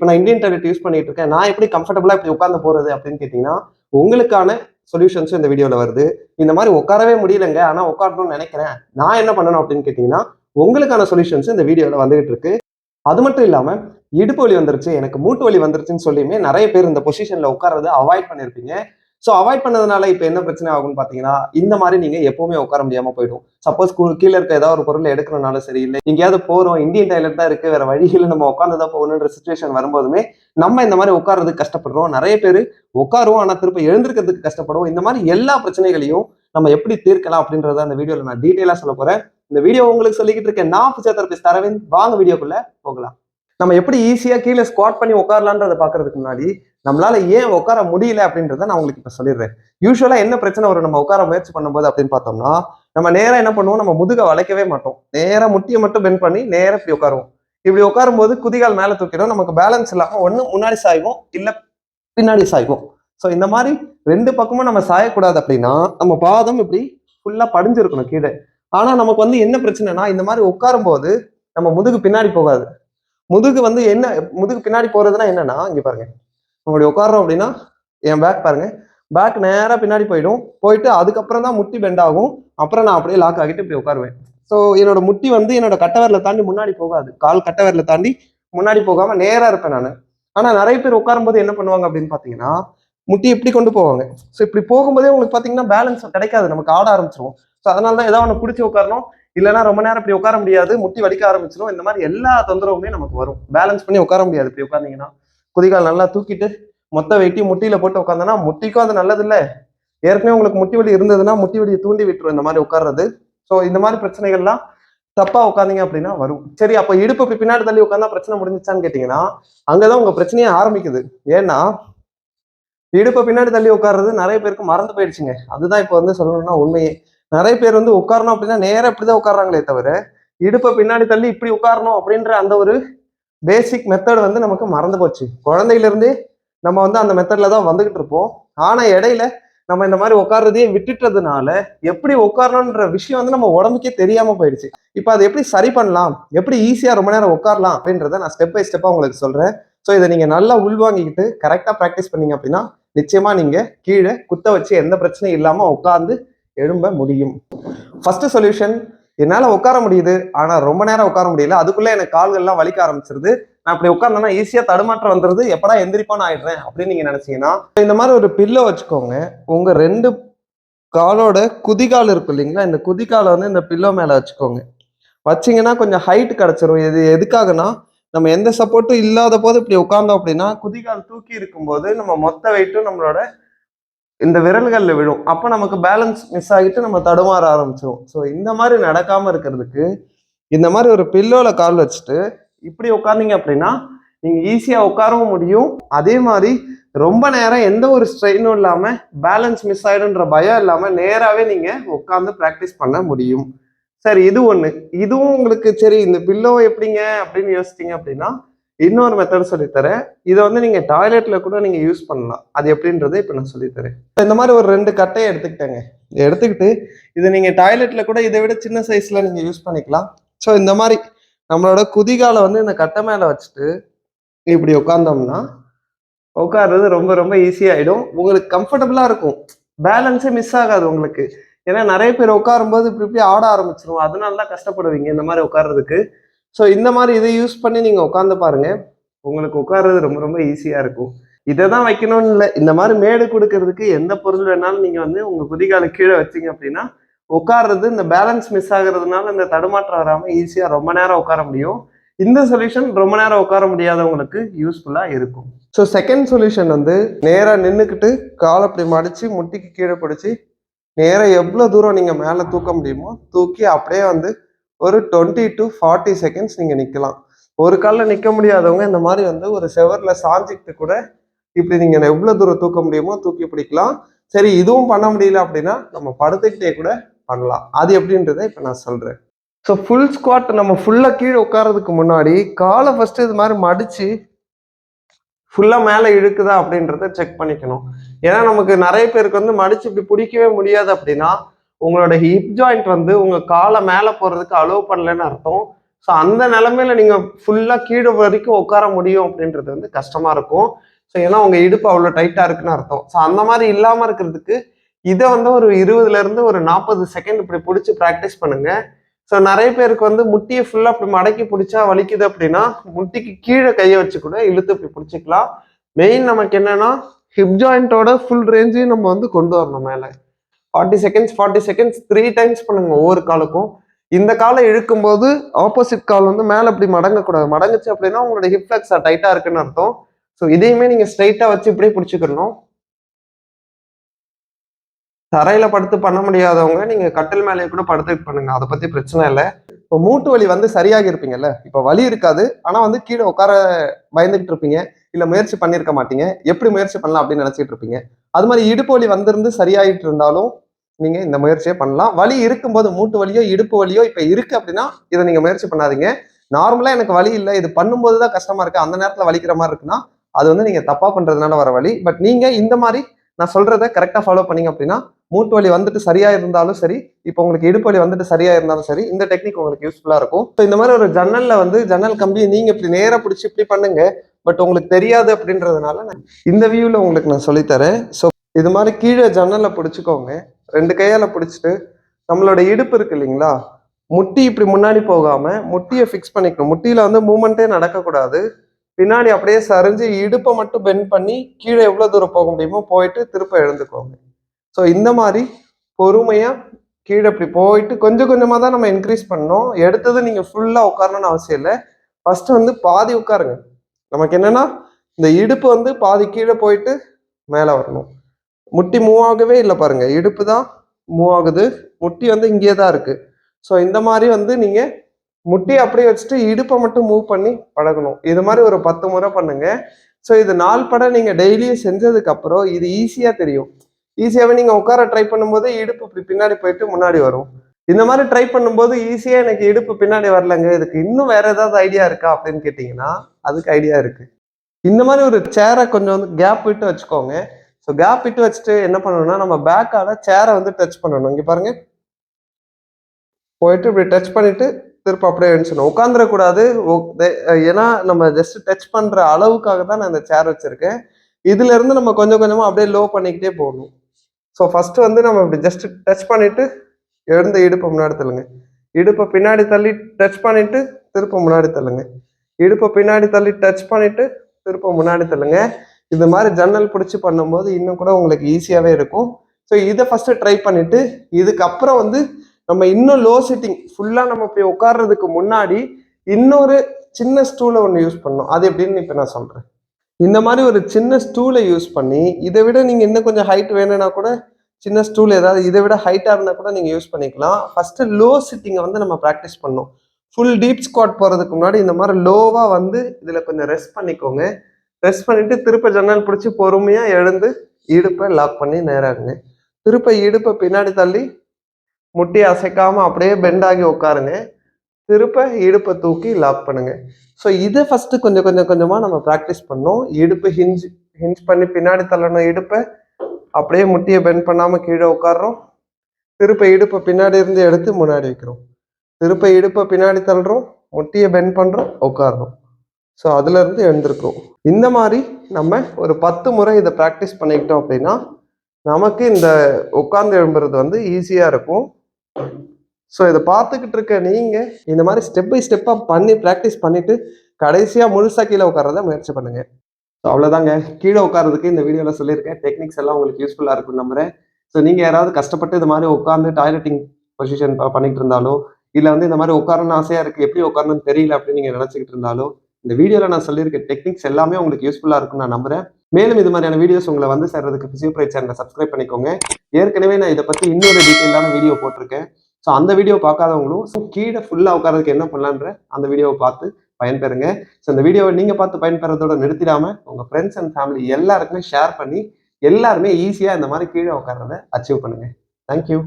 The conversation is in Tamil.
இப்போ நான் இந்தியன் டாய்லெட் யூஸ் பண்ணிட்டு இருக்கேன் நான் எப்படி கம்ஃபர்டபுளா இப்படி உட்காந்து போறது அப்படின்னு கேட்டீங்கன்னா உங்களுக்கான சொல்யூஷன்ஸும் இந்த வீடியோல வருது. இந்த மாதிரி உட்காரவே முடியலங்க. ஆனா உட்காரணும்னு நினைக்கிறேன். நான் என்ன பண்ணணும் அப்படின்னு கேட்டீங்கன்னா உங்களுக்கான சொல்யூஷன்ஸ் இந்த வீடியோல வந்துகிட்டு இருக்கு. அது மட்டும் இல்லாம இடுப்பு வலி வந்துருச்சு. எனக்கு மூட்டு வலி வந்துருச்சுன்னு சொல்லியுமே நிறைய பேர் இந்த பொசிஷன்ல உட்காரது அவாய்ட் பண்ணிருப்பீங்க. ஸோ அவாய்ட் பண்ணதுனால இப்போ என்ன பிரச்சனை ஆகும்னு பார்த்தீங்கன்னா இந்த மாதிரி நீங்கள் எப்பவுமே உட்கார முடியாமல் போயிடும். சப்போஸ் கீழே இருக்க ஏதாவது ஒரு பொருள் எடுக்கணும்னாலும் சரி இல்லை எங்கேயாவது போகிறோம் இந்தியன் டாய்லெட் தான் இருக்குது வேற வழியில் நம்ம உட்காந்து தான் போகணுன்ற சுச்சுவேஷன் வரும்போதுமே நம்ம இந்த மாதிரி உட்கார்றதுக்கு கஷ்டப்படுறோம். நிறைய பேர் உட்காருவோம் ஆனால் திருப்ப எழுந்திருக்கிறதுக்கு கஷ்டப்படுவோம். இந்த மாதிரி எல்லா பிரச்சனைகளையும் நம்ம எப்படி தீர்க்கலாம் அப்படின்றத அந்த வீடியோவில் நான் டீட்டெயிலாக சொல்ல போகிறேன் இந்த வீடியோ உங்களுக்கு சொல்லிக்கிட்டு இருக்கேன். நான் பிசியோதெரபிஸ்ட் அரவிந்த். வாங்க வீடியோக்குள்ளே போகலாம். நம்ம எப்படி ஈஸியாக கீழே ஸ்குவாட் பண்ணி உட்காரலான்றதை பார்க்கறதுக்கு முன்னாடி நம்மளால ஏன் உட்கார முடியல அப்படின்றத நான் உங்களுக்கு இப்போ சொல்லிடுறேன். யூஸ்வலாக என்ன பிரச்சனை வரும்? நம்ம உட்கார முயற்சி பண்ணும்போது அப்படின்னு பார்த்தோம்னா நம்ம நேராக என்ன பண்ணுவோம்? நம்ம முதுகை வளைக்கவே மாட்டோம். நேராக முட்டியை மட்டும் பெண்ட் பண்ணி நேராக இப்படி உட்காருவோம். இப்படி உட்காரும் போது குதிகால் மேலே தூக்கிடும் நமக்கு பேலன்ஸ் இல்லாமல் ஒன்று முன்னாடி சாய்வோம் இல்லை பின்னாடி சாய்வோம். ஸோ இந்த மாதிரி ரெண்டு பக்கமும் நம்ம சாயக்கூடாது அப்படின்னா நம்ம பாதம் இப்படி ஃபுல்லாக படிஞ்சிருக்கணும் கீழே. ஆனால் நமக்கு வந்து என்ன பிரச்சனைனா இந்த மாதிரி உட்காரும் போது நம்ம முதுகு பின்னாடி போகாது. முதுகு வந்து என்ன முதுகு பின்னாடி போறதுன்னா என்னன்னா இங்க பாருங்க. உங்களுடைய உட்காடுறோம் அப்படின்னா என் பேக் பாருங்க. பேக் நேராக பின்னாடி போயிடும். போயிட்டு அதுக்கப்புறம் தான் முட்டி பெண்ட் ஆகும். அப்புறம் நான் அப்படியே லாக் ஆகிட்டு இப்படி உட்காருவேன். ஸோ என்னோட முட்டி வந்து என்னோட கட்டவரில் தாண்டி முன்னாடி போகாது. கால் கட்டவரில் தாண்டி முன்னாடி போகாம நேராக இருப்பேன் நான். ஆனால் நிறைய பேர் உட்காரும்போது என்ன பண்ணுவாங்க அப்படின்னு பார்த்தீங்கன்னா முட்டி இப்படி கொண்டு போவாங்க? ஸோ இப்படி போகும்போதே உங்களுக்கு பார்த்தீங்கன்னா பேலன்ஸ் கிடைக்காது. நமக்கு ஆட ஆரம்பிச்சிருவோம் ஸோ அதனால தான் ஏதாவது ஒன்று பிடிச்சி உட்காரணும். இல்லைன்னா ரொம்ப நேரம் இப்படி உட்கார முடியாது முட்டி வலிக்க ஆரம்பிச்சிடும் இந்த மாதிரி எல்லா தொந்தரவுமே நமக்கு வரும். பேலன்ஸ் பண்ணி உட்கார முடியாது இப்படி உட்கார்ந்தீங்கன்னா. குதிகால் நல்லா தூக்கிட்டு மொத்த வெட்டி முட்டியில போட்டு உட்காந்தனா முட்டிக்கும் அது நல்லது இல்லை ஏற்கனவே உங்களுக்கு முட்டி வலி இருந்ததுன்னா முட்டி வலியை தூண்டி விட்டுரும் இந்த மாதிரி உட்கார்றது. ஸோ இந்த மாதிரி பிரச்சனைகள்லாம் தப்பா உட்காந்தீங்க அப்படின்னா வரும். சரி அப்போ இடுப்பு பின்னாடி தள்ளி உட்காந்தா பிரச்சனை முடிஞ்சிச்சான்னு கேட்டீங்கன்னா அங்கதான் உங்க பிரச்சனையே ஆரம்பிக்குது. ஏன்னா இடுப்பை பின்னாடி தள்ளி உட்கார்றது நிறைய பேருக்கு மறந்து போயிடுச்சுங்க. அதுதான் இப்போ வந்து சொல்லணும்னா உண்மையே. நிறைய பேர் வந்து உட்காரணும் அப்படின்னா நேரம் இப்படிதான் உட்காராங்களே தவிர இடுப்பை பின்னாடி தள்ளி இப்படி உட்காரணும் அப்படின்ற அந்த ஒரு பேசிக் மெத்தட் வந்து நமக்கு மறந்து போச்சு. குழந்தையிலேருந்தே நம்ம வந்து அந்த மெத்தட்ல தான் வந்துகிட்டு இருப்போம். ஆனால் இடையில நம்ம இந்த மாதிரி உட்காரதையே விட்டுட்டதுனால எப்படி உட்காரணுன்ற விஷயம் வந்து நம்ம உடம்புக்கே தெரியாம போயிடுச்சு. இப்போ அதை எப்படி சரி பண்ணலாம்? எப்படி ஈஸியா ரொம்ப நேரம் உட்காரலாம்? அப்படின்றத நான் ஸ்டெப் பை ஸ்டெப்பாக உங்களுக்கு சொல்றேன். ஸோ இதை நீங்க நல்லா உள்வாங்கிக்கிட்டு கரெக்டாக ப்ராக்டிஸ் பண்ணீங்க அப்படின்னா நிச்சயமா நீங்க கீழே குத்த வச்சு எந்த பிரச்சனையும் இல்லாம உட்காந்து எழும்ப முடியும். ஃபர்ஸ்ட் சொல்யூஷன் என்னால் உட்கார முடியுது ஆனால் ரொம்ப நேரம் உட்கார முடியல. அதுக்குள்ளே எனக்கு கால்கள்லாம் வலிக்க ஆரம்பிச்சிருது. நான் அப்படி உட்கார்ந்தேன்னா ஈஸியாக தடுமாற்றம் வந்துருது. எப்படா எந்திரிப்பான்னு ஆயிடுறேன் அப்படின்னு நீங்கள் நினச்சிங்கன்னா இந்த மாதிரி ஒரு பில்லோ வச்சுக்கோங்க. உங்கள் ரெண்டு காலோட குதிகால் இருக்கும் இல்லைங்களா? இந்த குதிகாலை வந்து இந்த பில்லோ மேலே வச்சுக்கோங்க. வச்சீங்கன்னா கொஞ்சம் ஹைட் கிடச்சிரும். இது எதுக்காகனா நம்ம எந்த சப்போர்ட்டும் இல்லாத போது இப்படி உட்கார்ந்தோம் அப்படின்னா குதிகால் தூக்கி இருக்கும்போது நம்ம மொத்த வெயிட்டும் நம்மளோட இந்த விரல்களில் விழும். அப்போ நமக்கு பேலன்ஸ் மிஸ் ஆகிட்டு நம்ம தடுமாற ஆரம்பிச்சிடும் ஸோ இந்த மாதிரி நடக்காமல் இருக்கிறதுக்கு இந்த மாதிரி ஒரு பில்லோவில் கால் வச்சுட்டு இப்படி உட்காந்தீங்க அப்படின்னா நீங்கள் ஈஸியாக உட்காரவும் முடியும். அதே மாதிரி ரொம்ப நேரம் எந்த ஒரு ஸ்ட்ரெயினும் இல்லாமல் பேலன்ஸ் மிஸ் ஆகிடுன்ற பயம் இல்லாமல் நேராகவே நீங்கள் உட்காந்து ப்ராக்டிஸ் பண்ண முடியும். சரி இது ஒன்று இதுவும் உங்களுக்கு சரி இந்த பில்லோ எப்படிங்க அப்படின்னு யோசிச்சீங்க அப்படின்னா இன்னொரு மெத்தட் சொல்லித்தரேன். இதை வந்து நீங்கள் டாய்லெட்டில் கூட நீங்கள் யூஸ் பண்ணலாம். அது எப்படின்றத இப்போ நான் சொல்லித்தரேன். இந்த மாதிரி ஒரு ரெண்டு கட்டையை எடுத்துக்கிட்டேங்க. எடுத்துக்கிட்டு இதை நீங்கள் டாய்லெட்டில் கூட இதை விட சின்ன சைஸில் நீங்கள் யூஸ் பண்ணிக்கலாம். ஸோ இந்த மாதிரி நம்மளோட குதிகாலை வந்து இந்த கட்டை மேலே வச்சுட்டு இப்படி உட்காந்தோம்னா உட்கார்றது ரொம்ப ரொம்ப ஈஸியாகிடும் உங்களுக்கு கம்ஃபர்டபுளாக இருக்கும். பேலன்ஸே மிஸ் ஆகாது உங்களுக்கு. ஏன்னா நிறைய பேர் உட்காரும்போது இப்படி இப்படி ஆட ஆரம்பிச்சிடும் அதனால தான் கஷ்டப்படுவீங்க இந்த மாதிரி உட்கார்றதுக்கு. ஸோ இந்த மாதிரி இதை யூஸ் பண்ணி நீங்கள் உட்காந்து பாருங்க. உங்களுக்கு உட்கார்றது ரொம்ப ரொம்ப ஈஸியாக இருக்கும். இதை தான் வைக்கணும்னு இல்லை. இந்த மாதிரி மேடு கொடுக்கறதுக்கு எந்த பொருள் வேணாலும் நீங்கள் வந்து உங்கள் குதிகால கீழே வச்சிங்க அப்படின்னா உட்கார்றது இந்த பேலன்ஸ் மிஸ் ஆகுறதுனால இந்த தடுமாற்றம் வராமல் ஈஸியாக ரொம்ப நேரம் உட்கார முடியும். இந்த சொல்யூஷன் ரொம்ப நேரம் உட்கார முடியாதவங்களுக்கு யூஸ்ஃபுல்லாக இருக்கும். ஸோ செகண்ட் சொல்யூஷன் வந்து நேராக நின்றுக்கிட்டு கால் அப்படி மடித்து முட்டிக்கு கீழே பிடிச்சி நேராக எவ்வளோ தூரம் நீங்கள் மேலே தூக்க முடியுமோ தூக்கி அப்படியே வந்து ஒரு டுவெண்ட்டி டு ஃபார்ட்டி செகண்ட்ஸ் நீங்கள் நிற்கலாம் ஒரு காலில் நிற்க முடியாதவங்க இந்த மாதிரி வந்து ஒரு செவரில் சாஞ்சிக்கிட்டு கூட இப்படி நீங்கள் எவ்வளோ தூரம் தூக்க முடியுமோ தூக்கி பிடிக்கலாம். சரி இதுவும் பண்ண முடியல அப்படின்னா நம்ம படுத்துக்கிட்டே கூட பண்ணலாம். அது எப்படின்றத இப்போ நான் சொல்கிறேன் ஸோ ஃபுல் ஸ்குவாட் நம்ம ஃபுல்லாக கீழே உட்காரதுக்கு முன்னாடி காலை ஃபஸ்ட்டு இது மாதிரி மடித்து ஃபுல்லாக மேலே இழுக்குதா அப்படின்றத செக் பண்ணிக்கணும். ஏன்னா நமக்கு நிறைய பேருக்கு வந்து மடித்து இப்படி பிடிக்கவே முடியாது அப்படின்னா உங்களோட ஹிப் ஜாயிண்ட் வந்து உங்க காலை மேலே போறதுக்கு அலோவ் பண்ணலன்னு அர்த்தம். ஸோ அந்த நிலமையில நீங்க ஃபுல்லா கீழே வரைக்கும் உட்கார முடியும் அப்படின்றது வந்து கஷ்டமா இருக்கும். ஸோ ஏன்னா உங்க இடுப்பு அவ்வளோ டைட்டா இருக்குன்னு அர்த்தம். ஸோ அந்த மாதிரி இல்லாம இருக்கிறதுக்கு இதை வந்து ஒரு இருபதுல இருந்து ஒரு நாற்பது செகண்ட் இப்படி பிடிச்சி ப்ராக்டிஸ் பண்ணுங்க. ஸோ நிறைய பேருக்கு வந்து முட்டியை ஃபுல்லாக அப்படி மடக்கி பிடிச்சா வலிக்குது அப்படின்னா முட்டிக்கு கீழே கையை வச்சு கூட இழுத்து இப்படி பிடிச்சிக்கலாம். மெயின் நமக்கு என்னன்னா ஹிப் ஜாயிண்டோட ஃபுல் ரேஞ்சையும் நம்ம வந்து கொண்டு வரணும் மேலே. Forty seconds forty seconds three times பண்ணுங்க ஒவ்வொரு காலுக்கும். இந்த காலை இழுக்கும்போது ஆப்போசிட் கால் வந்து மேலே இப்படி மடங்கக்கூடாது. மடங்குச்சு அப்படின்னா உங்களோட ஹிப் ஃபிளெக்ஸ் டைட்டாக இருக்குன்னு அர்த்தம். ஸோ இதையுமே நீங்கள் ஸ்ட்ரைட்டாக வச்சு இப்படியே பிடிச்சிக்கணும். தரையில படுத்து பண்ண முடியாதவங்க நீங்க கட்டில் மேலேயே கூட படுத்து பண்ணுங்க. அதை பத்தி பிரச்சனை இல்லை. இப்போ மூட்டு வலி வந்து சரியாக இருப்பீங்கல்ல? இப்போ வலி இருக்காது ஆனால் வந்து கீழே உட்கார பயந்துகிட்டு இருப்பீங்க இல்லை முயற்சி பண்ணியிருக்க மாட்டீங்க எப்படி முயற்சி பண்ணலாம் அப்படின்னு நினச்சிட்டு இருப்பீங்க. அது மாதிரி இடுப்பு வலி வந்திருந்து சரியாயிட்டு இருந்தாலும் நீங்கள் இந்த முயற்சியை பண்ணலாம். வலி இருக்கும்போது மூட்டு வலியோ இடுப்பு வலியோ இப்போ இருக்குது அப்படின்னா இதை நீங்கள் முயற்சி பண்ணாதீங்க. நார்மலாக எனக்கு வலி இல்லை இது பண்ணும்போது தான் கஷ்டமாக இருக்குது அந்த நேரத்தில் வலிக்கிற மாதிரி இருக்குன்னா அது வந்து நீங்கள் தப்பாக பண்ணுறதுனால வர வழி பட் நீங்கள் இந்த மாதிரி நான் சொல்றத கரெக்டா ஃபாலோ பண்ணீங்க அப்படின்னா மூட்டு வலி வந்துட்டு சரியா இருந்தாலும் சரி இப்போ உங்களுக்கு இடுப்பு வலி வந்துட்டு சரியா இருந்தாலும் சரி இந்த டெக்னிக் உங்களுக்கு யூஸ்ஃபுல்லா இருக்கும். ஸோ இந்த மாதிரி ஒரு ஜன்னல்ல வந்து ஜன்னல் கம்பியை நீங்க இப்படி நேரா பிடிச்சி இப்படி பண்ணுங்க பட் உங்களுக்கு தெரியாது அப்படின்றதுனால நான் இந்த வியூல உங்களுக்கு நான் சொல்லித்தரேன். ஸோ இது மாதிரி கீழே ஜன்னலை பிடிச்சிக்கோங்க. ரெண்டு கையால பிடிச்சிட்டு நம்மளோட இடுப்பு இருக்கு இல்லைங்களா? முட்டி இப்படி முன்னாடி போகாம முட்டியை ஃபிக்ஸ் பண்ணிக்கணும். முட்டியில வந்து மூமெண்ட்டே நடக்கக்கூடாது. பின்னாடி அப்படியே சரிஞ்சு இடுப்பை மட்டும் பெண்ட் பண்ணி கீழே எவ்வளோ தூரம் போக முடியுமோ போயிட்டு திருப்ப எழுந்துக்கோங்க. ஸோ இந்த மாதிரி பொறுமையாக கீழே இப்படி போயிட்டு கொஞ்சம் கொஞ்சமாக தான் நம்ம இன்க்ரீஸ் பண்ணோம் எடுத்தது நீங்கள் ஃபுல்லாக உட்காரணும்னு அவசியம் இல்லை. ஃபஸ்ட்டு வந்து பாதி உட்காருங்க. நமக்கு என்னென்னா இந்த இடுப்பு வந்து பாதி கீழே போயிட்டு மேலே வரணும். முட்டி மூவ் ஆகவே இல்லை பாருங்கள் இடுப்பு தான் மூவ் ஆகுது. முட்டி வந்து இங்கே தான் இருக்குது ஸோ இந்த மாதிரி வந்து நீங்கள் முட்டி அப்படியே வச்சுட்டு இடுப்பை மட்டும் மூவ் பண்ணி பழகணும். இது மாதிரி ஒரு பத்து முறை பண்ணுங்க. ஸோ இது நாள் படம் நீங்கள் டெய்லியும் செஞ்சதுக்கு அப்புறம் இது ஈஸியாக தெரியும். ஈஸியாகவே நீங்கள் உட்கார ட்ரை பண்ணும்போது இடுப்பு இப்படி பின்னாடி போயிட்டு முன்னாடி வரும். இந்த மாதிரி ட்ரை பண்ணும்போது ஈஸியாக எனக்கு இடுப்பு பின்னாடி வரலங்க. இதுக்கு இன்னும் வேற ஏதாவது ஐடியா இருக்கா அப்படின்னு கேட்டிங்கன்னா அதுக்கு ஐடியா இருக்கு. இந்த மாதிரி ஒரு சேரை கொஞ்சம் வந்து கேப் விட்டு வச்சுக்கோங்க. ஸோ கேப் விட்டு வச்சுட்டு என்ன பண்ணணும்னா நம்ம பேக்கால சேரை வந்து டச் பண்ணணும். இங்கே பாருங்க. போயிட்டு இப்படி டச் பண்ணிட்டு திருப்ப அப்படியே எழுந்துச்சணும் உட்காந்துடக்கூடாது ஏன்னா நம்ம ஜஸ்ட் டச் பண்ணுற அளவுக்காக தான் நான் இந்த சேர் வச்சுருக்கேன். இதுலேருந்து நம்ம கொஞ்சம் கொஞ்சமாக அப்படியே லோ பண்ணிக்கிட்டே போகணும். ஸோ ஃபஸ்ட்டு வந்து நம்ம இப்படி ஜஸ்ட் டச் பண்ணிவிட்டு எழுந்த இடுப்பை முன்னாடி தள்ளுங்க. இடுப்பை பின்னாடி தள்ளி டச் பண்ணிவிட்டு திருப்ப முன்னாடி தள்ளுங்க. இடுப்பை பின்னாடி தள்ளி டச் பண்ணிவிட்டு திருப்ப முன்னாடி தள்ளுங்க. இது மாதிரி ஜன்னல் பிடிச்சி பண்ணும்போது இன்னும் கூட உங்களுக்கு ஈஸியாகவே இருக்கும். ஸோ இதை ஃபஸ்ட்டு ட்ரை பண்ணிவிட்டு இதுக்கப்புறம் வந்து நம்ம இன்னும் லோ சிட்டிங் ஃபுல்லாக நம்ம போய் உட்கார்றதுக்கு முன்னாடி இன்னொரு சின்ன ஸ்டூலை ஒன்று யூஸ் பண்ணணும். அது எப்படின்னு இப்போ நான் சொல்கிறேன் இந்த மாதிரி ஒரு சின்ன ஸ்டூலை யூஸ் பண்ணி இதை விட நீங்கள் இன்னும் கொஞ்சம் ஹைட் வேணும்னா கூட சின்ன ஸ்டூல் ஏதாவது இதை விட ஹைட்டாக இருந்தால் கூட நீங்கள் யூஸ் பண்ணிக்கலாம். ஃபஸ்ட்டு லோ சிட்டிங்கை வந்து நம்ம ப்ராக்டிஸ் பண்ணோம் ஃபுல் டீப் ஸ்குவாட் போகிறதுக்கு முன்னாடி இந்த மாதிரி லோவாக வந்து இதில் கொஞ்சம் ரெஸ்ட் பண்ணிக்கோங்க. ரெஸ்ட் பண்ணிவிட்டு திருப்ப ஜன்னல் பிடிச்சி பொறுமையாக எழுந்து இடுப்பை லாக் பண்ணி நேராகுங்க. திருப்ப இடுப்பை பின்னாடி தள்ளி முட்டி அசைக்காம அப்படியே பெண்டாகி உட்காருங்க. திருப்ப இடுப்பை தூக்கி லாக் பண்ணுங்க. ஸோ இதை ஃபர்ஸ்ட் கொஞ்சம் கொஞ்சம் கொஞ்சமாக நம்ம ப்ராக்டிஸ் பண்ணோம். இடுப்பு ஹிஞ்ச் ஹிஞ்ச் பண்ணி பின்னாடி தள்ளணும் இடுப்பை. அப்படியே முட்டியை பெண்ட் பண்ணாமல் கீழே உட்காடுறோம் திருப்ப இடுப்பை பின்னாடி இருந்து எடுத்து முன்னாடி வைக்கிறோம். திருப்ப இடுப்பை பின்னாடி தள்ளுறோம். முட்டியை பெண்ட் பண்ணுறோம் உட்காடுறோம் ஸோ அதுலேருந்து எழுந்திருக்கிறோம். இந்த மாதிரி நம்ம ஒரு பத்து முறை இதை ப்ராக்டிஸ் பண்ணிக்கிட்டோம் அப்படின்னா நமக்கு இந்த உட்கார்ந்து எழும்புறது வந்து ஈஸியாக இருக்கும். ஸோ இதை பார்த்துக்கிட்டு இருக்க நீங்கள் இந்த மாதிரி ஸ்டெப் பை ஸ்டெப்பாக பண்ணி ப்ராக்டிஸ் பண்ணிவிட்டு கடைசியாக முழுசா கீழே உட்காரத முயற்சி பண்ணுங்கள் ஸோ அவ்வளோதாங்க கீழே உட்கார்றதுக்கு இந்த வீடியோவில் சொல்லியிருக்கேன். டெக்னிக்ஸ் எல்லாம் உங்களுக்கு யூஸ்ஃபுல்லாக இருக்கும்னு நம்புறேன். ஸோ நீங்கள் யாராவது கஷ்டப்பட்டு இது மாதிரி உட்காந்து டாய்லெட்டிங் பொசிஷன் பண்ணிகிட்டு இருந்தாலோ இல்லை வந்து இந்த மாதிரி உட்காரணும் ஆசையாக இருக்குது எப்படி உட்காரணும்னு தெரியல அப்படின்னு நீங்கள் நினச்சிக்கிட்டு இருந்தாலோ இந்த வீடியோவில் நான் சொல்லியிருக்க டெக்னிக்ஸ் எல்லாமே உங்களுக்கு யூஸ்ஃபுல்லாக இருக்கும்னு நான் நம்புகிறேன் மேலும் இது மாதிரியான வீடியோஸ் உங்களை வந்து சேர்றதுக்கு பிசியோபிரைட் சேனலை சப்ஸ்கிரைப் பண்ணிக்கோங்க. ஏற்கனவே நான் இதை பற்றி இன்னொரு டீட்டெயிலான வீடியோ போட்டிருக்கேன். ஸோ அந்த வீடியோ பார்க்காதவங்களும் ஸோ கீழே ஃபுல்லாக உட்காரதுக்கு என்ன பண்ணலான்ற அந்த வீடியோவை பார்த்து பயன்பெறுங்க. ஸோ இந்த வீடியோவை நீங்கள் பார்த்து பயன்பெறதோட நிறுத்திடாமல் உங்கள் ஃப்ரெண்ட்ஸ் அண்ட் ஃபேமிலி எல்லாருக்குமே ஷேர் பண்ணி எல்லாருமே ஈஸியாக இந்த மாதிரி கீழே உட்காரத அச்சீவ் பண்ணுங்கள் தேங்க்யூ